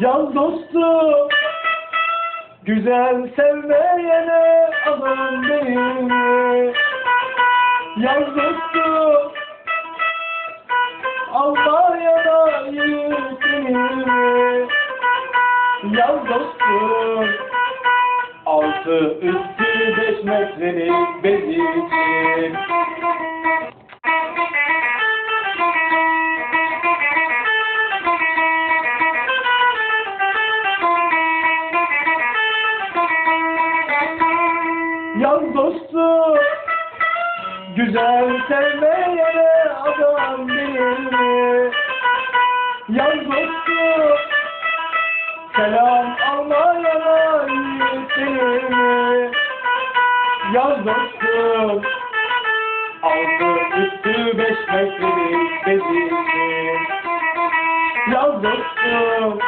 Yaz dostum Güzel sevmeyene alın beni. Yaz dostum Almanya'da yürütünü Yaz dostum Altı üstü beş metrelik bezirsin Yaz dostum Güzel sevmeyene adam bilir mi? Yaz dostum Selam almayana yiğittir mi? Yaz dostum Altı üstü beş metrelik bezirsin Yaz dostum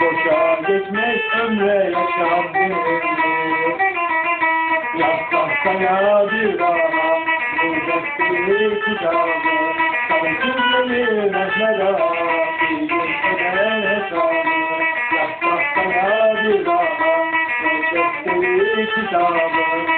Boşa geçmez ömre yaşam bilir Tahtaya bir daha Bulacak bir kitabı Sana Mehmet Ağa Bir gün eder hesabı Yaz tahtaya bir daha Bulacak bir kitabı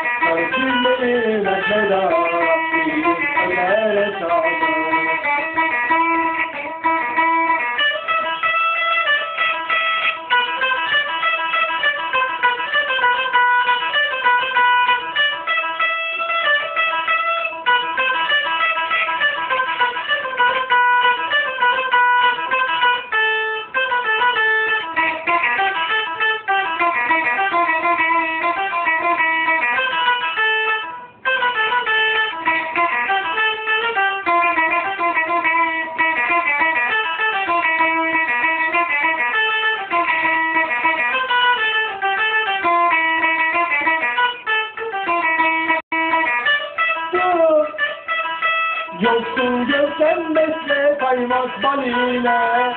Yoksul görsen besle kaymak baline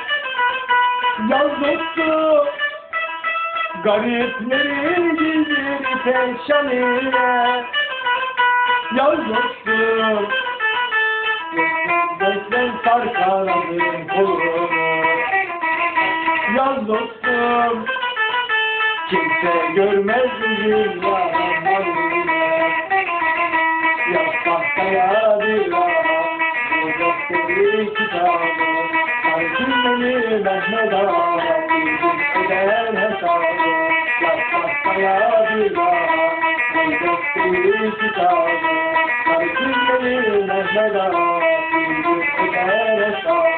Yaz dostu Gariplerin gizli perşanine Yaz dostum Yoksul beslen sarkaladın kolunu Yaz dostum Kimse görmez yüzün yalanlarını Yaz tahtaya bir kitabı Sarkın beni Mehmet'a Bizim eden hesabı bir daha Kaybettiği kitabı Sarkın beni Mehmet'a Bizim eden hesabı